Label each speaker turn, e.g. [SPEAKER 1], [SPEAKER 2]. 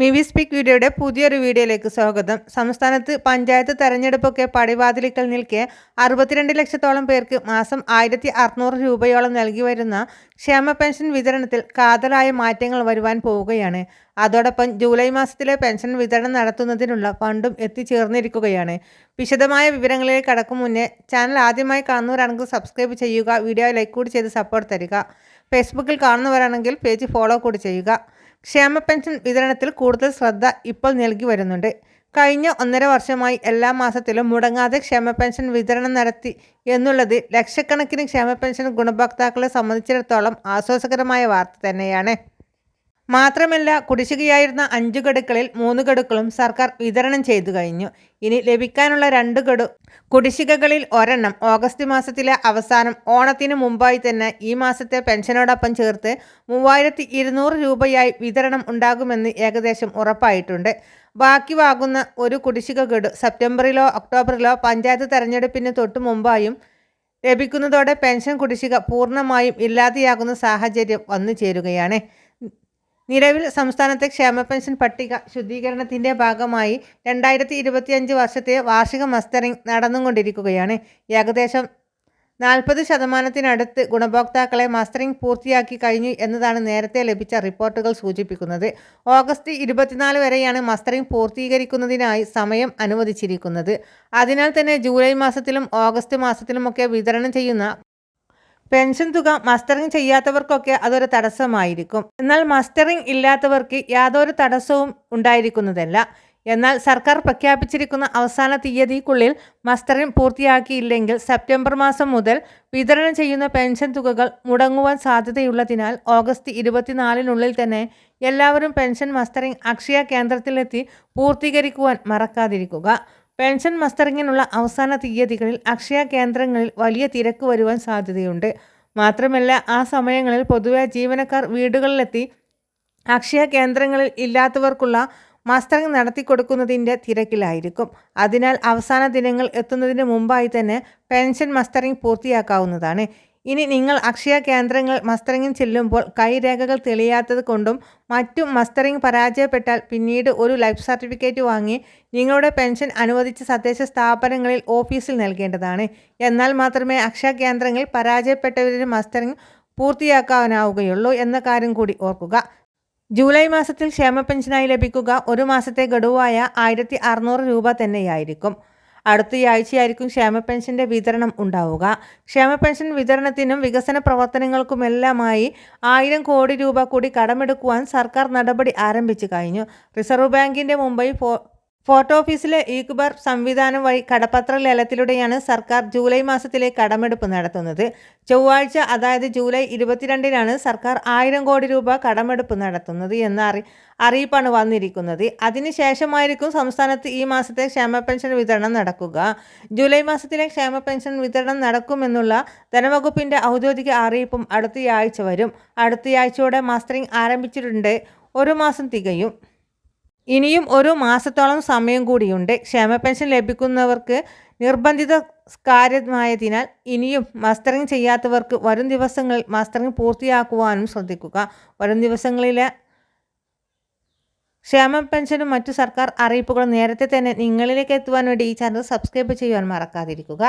[SPEAKER 1] Mivi speak വീഡിയോയുടെ പുതിയൊരു വീഡിയോയിലേക്ക് സ്വാഗതം. സംസ്ഥാനത്ത് പഞ്ചായത്ത് തെരഞ്ഞെടുപ്പൊക്കെ പടിവാതിലിക്കൽ നിൽക്കെ അറുപത്തിരണ്ട് ലക്ഷത്തോളം പേർക്ക് മാസം ആയിരത്തി അറുന്നൂറ് രൂപയോളം നൽകി വരുന്ന ക്ഷേമ പെൻഷൻ വിതരണത്തിൽ കാതലായ മാറ്റങ്ങൾ വരുവാൻ പോവുകയാണ്. അതോടൊപ്പം ജൂലൈ മാസത്തിലെ പെൻഷൻ വിതരണം നടത്തുന്നതിനുള്ള ഫണ്ടും എത്തിച്ചേർന്നിരിക്കുകയാണ്. വിശദമായ വിവരങ്ങളിലേക്ക് കടക്കും മുന്നേ ചാനൽ ആദ്യമായി കാണുന്നവരാണെങ്കിൽ സബ്സ്ക്രൈബ് ചെയ്യുക വീഡിയോ ലൈക്ക് കൂടി ചെയ്ത് സപ്പോർട്ട് തരിക. ഫേസ്ബുക്കിൽ കാണുന്നവരാണെങ്കിൽ പേജ് ഫോളോ കൂടി ചെയ്യുക. ക്ഷേമ പെൻഷൻ വിതരണത്തിൽ കൂടുതൽ ശ്രദ്ധ ഇപ്പോൾ നൽകി വരുന്നുണ്ട്. കഴിഞ്ഞ ഒന്നര വർഷമായി എല്ലാ മാസത്തിലും മുടങ്ങാതെ ക്ഷേമ പെൻഷൻ വിതരണം നടത്തി എന്നുള്ളത് ലക്ഷക്കണക്കിന് ക്ഷേമ പെൻഷൻ ഗുണഭോക്താക്കളെ സംബന്ധിച്ചിടത്തോളം ആശ്വാസകരമായ വാർത്ത തന്നെയാണ്. മാത്രമല്ല കുടിശ്ശികയായിരുന്ന അഞ്ചു ഗഡുക്കളിൽ മൂന്ന് ഗഡുക്കളും സർക്കാർ വിതരണം ചെയ്തു കഴിഞ്ഞു. ഇനി ലഭിക്കാനുള്ള രണ്ട് ഗഡു കുടിശ്ശികകളിൽ ഒരെണ്ണം ഓഗസ്റ്റ് മാസത്തിലെ അവസാനം ഓണത്തിന് മുമ്പായി തന്നെ ഈ മാസത്തെ പെൻഷനോടൊപ്പം ചേർത്ത് മൂവായിരത്തി ഇരുന്നൂറ് രൂപയായി വിതരണം ഉണ്ടാകുമെന്ന് ഏകദേശം ഉറപ്പായിട്ടുണ്ട്. ബാക്കി വാങ്ങുന്ന ഒരു കുടിശ്ശിക ഗഡു സെപ്റ്റംബറിലോ ഒക്ടോബറിലോ പഞ്ചായത്ത് തെരഞ്ഞെടുപ്പിന് തൊട്ടു മുമ്പായും ലഭിക്കുന്നതോടെ പെൻഷൻ കുടിശ്ശിക പൂർണമായും ഇല്ലാതെയാകുന്ന സാഹചര്യം വന്നു ചേരുകയാണ് നിലവിൽ സംസ്ഥാനത്തെ ക്ഷേമ പെൻഷൻ പട്ടിക ശുദ്ധീകരണത്തിന്റെ ഭാഗമായി രണ്ടായിരത്തി ഇരുപത്തിയഞ്ച് വർഷത്തെ വാർഷിക മസ്റ്ററിംഗ് നടന്നുകൊണ്ടിരിക്കുകയാണ്. ഏകദേശം നാൽപ്പത് ശതമാനത്തിനടുത്ത് ഗുണഭോക്താക്കളെ മസ്റ്ററിംഗ് പൂർത്തിയാക്കി കഴിഞ്ഞു എന്നതാണ് നേരത്തെ ലഭിച്ച റിപ്പോർട്ടുകൾ സൂചിപ്പിക്കുന്നത്. ഓഗസ്റ്റ് ഇരുപത്തിനാല് വരെയാണ് മസ്റ്ററിംഗ് പൂർത്തീകരിക്കുന്നതിനായി സമയം അനുവദിച്ചിരിക്കുന്നത്. അതിനാൽ തന്നെ ജൂലൈ മാസത്തിലും ഓഗസ്റ്റ് മാസത്തിലുമൊക്കെ വിതരണം ചെയ്യുന്ന പെൻഷൻ തുക മസ്റ്ററിംഗ് ചെയ്യാത്തവർക്കൊക്കെ അതൊരു തടസ്സമായിരിക്കും. എന്നാൽ മസ്റ്ററിംഗ് ഇല്ലാത്തവർക്ക് യാതൊരു തടസ്സവും ഉണ്ടായിരിക്കുന്നതല്ല. എന്നാൽ സർക്കാർ പ്രഖ്യാപിച്ചിരിക്കുന്ന അവസാന തീയതിക്കുള്ളിൽ മസ്റ്ററിംഗ് പൂർത്തിയാക്കിയില്ലെങ്കിൽ സെപ്റ്റംബർ മാസം മുതൽ വിതരണം ചെയ്യുന്ന പെൻഷൻ തുകകൾ മുടങ്ങുവാൻ സാധ്യതയുള്ളതിനാൽ ഓഗസ്റ്റ് ഇരുപത്തിനാലിനുള്ളിൽ തന്നെ എല്ലാവരും പെൻഷൻ മസ്റ്ററിംഗ് അക്ഷയ കേന്ദ്രത്തിലെത്തി പൂർത്തീകരിക്കുവാൻ മറക്കാതിരിക്കുക. പെൻഷൻ മസ്റ്ററിങ്ങിനുള്ള അവസാന തീയതികളിൽ അക്ഷയ കേന്ദ്രങ്ങളിൽ വലിയ തിരക്ക് വരുവാൻ സാധ്യതയുണ്ട്. മാത്രമല്ല ആ സമയങ്ങളിൽ പൊതുവെ ജീവനക്കാർ വീടുകളിലെത്തി അക്ഷയ കേന്ദ്രങ്ങളിൽ ഇല്ലാത്തവർക്കുള്ള മസ്റ്ററിംഗ് നടത്തിക്കൊടുക്കുന്നതിന്റെ തിരക്കിലായിരിക്കും. അതിനാൽ അവസാന ദിനങ്ങൾ എത്തുന്നതിന് മുമ്പായി തന്നെ പെൻഷൻ മസ്റ്ററിംഗ് പൂർത്തിയാക്കാവുന്നതാണ്. ഇനി നിങ്ങൾ അക്ഷയ കേന്ദ്രങ്ങൾ മസ്റ്ററിംഗിന് ചെല്ലുമ്പോൾ കൈരേഖകൾ തെളിയാത്തത് കൊണ്ടും മറ്റും മസ്റ്ററിംഗ് പരാജയപ്പെട്ടാൽ പിന്നീട് ഒരു ലൈഫ് സർട്ടിഫിക്കറ്റ് വാങ്ങി നിങ്ങളുടെ പെൻഷൻ അനുവദിച്ച തദ്ദേശ സ്ഥാപനങ്ങളിൽ ഓഫീസിൽ നൽകേണ്ടതാണ്. എന്നാൽ മാത്രമേ അക്ഷയ കേന്ദ്രങ്ങളിൽ പരാജയപ്പെട്ടവരുടെ മസ്റ്ററിംഗ് പൂർത്തിയാക്കാനാവുകയുള്ളൂ എന്ന കാര്യം കൂടി ഓർക്കുക. ജൂലൈ മാസത്തിൽ ക്ഷേമ പെൻഷനായി ലഭിക്കുക ഒരു മാസത്തെ ഗഡുവായ ആയിരത്തി അറുന്നൂറ് രൂപ തന്നെയായിരിക്കും. അടുത്തയാഴ്ചയായിരിക്കും ക്ഷേമ പെൻഷന്റെ വിതരണം ഉണ്ടാവുക. ക്ഷേമ പെൻഷൻ വിതരണത്തിനും വികസന പ്രവർത്തനങ്ങൾക്കുമെല്ലാമായി ആയിരം കോടി രൂപ കൂടി കടമെടുക്കുവാൻ സർക്കാർ നടപടി ആരംഭിച്ചു കഴിഞ്ഞു. റിസർവ് ബാങ്കിന്റെ മുംബൈ ഫോട്ടോ ഓഫീസിലെ ഈക്ബർ സംവിധാനം വഴി കടപ്പത്ര ലേലത്തിലൂടെയാണ് സർക്കാർ ജൂലൈ മാസത്തിലെ കടമെടുപ്പ് നടത്തുന്നത്. ചൊവ്വാഴ്ച അതായത് ജൂലൈ ഇരുപത്തിരണ്ടിനാണ് സർക്കാർ ആയിരം കോടി രൂപ കടമെടുപ്പ് നടത്തുന്നത് എന്ന അറി അറിയിപ്പാണ് വന്നിരിക്കുന്നത്. അതിനുശേഷമായിരിക്കും സംസ്ഥാനത്ത് ഈ മാസത്തെ ക്ഷേമ പെൻഷൻ വിതരണം നടക്കുക. ജൂലൈ മാസത്തിലെ ക്ഷേമ പെൻഷൻ വിതരണം നടക്കുമെന്നുള്ള ധനവകുപ്പിന്റെ ഔദ്യോഗിക അറിയിപ്പും അടുത്തയാഴ്ച വരും. അടുത്തയാഴ്ചയോടെ മാസ്റ്ററിംഗ് ആരംഭിച്ചിട്ടുണ്ട്. ഒരു മാസം തികയും. ഇനിയും ഒരു മാസത്തോളം സമയം കൂടിയുണ്ട്. ക്ഷേമ പെൻഷൻ ലഭിക്കുന്നവർക്ക് നിർബന്ധിത കാര്യമായതിനാൽ ഇനിയും മസ്റ്ററിങ് ചെയ്യാത്തവർക്ക് വരും ദിവസങ്ങളിൽ മസ്റ്ററിങ് പൂർത്തിയാക്കുവാനും ശ്രദ്ധിക്കുക. വരും ദിവസങ്ങളിലെ ക്ഷേമ പെൻഷനും മറ്റു സർക്കാർ അറിയിപ്പുകളും നേരത്തെ തന്നെ നിങ്ങളിലേക്ക് എത്തുവാൻ വേണ്ടി ഈ ചാനൽ സബ്സ്ക്രൈബ് ചെയ്യുവാൻ മറക്കാതിരിക്കുക.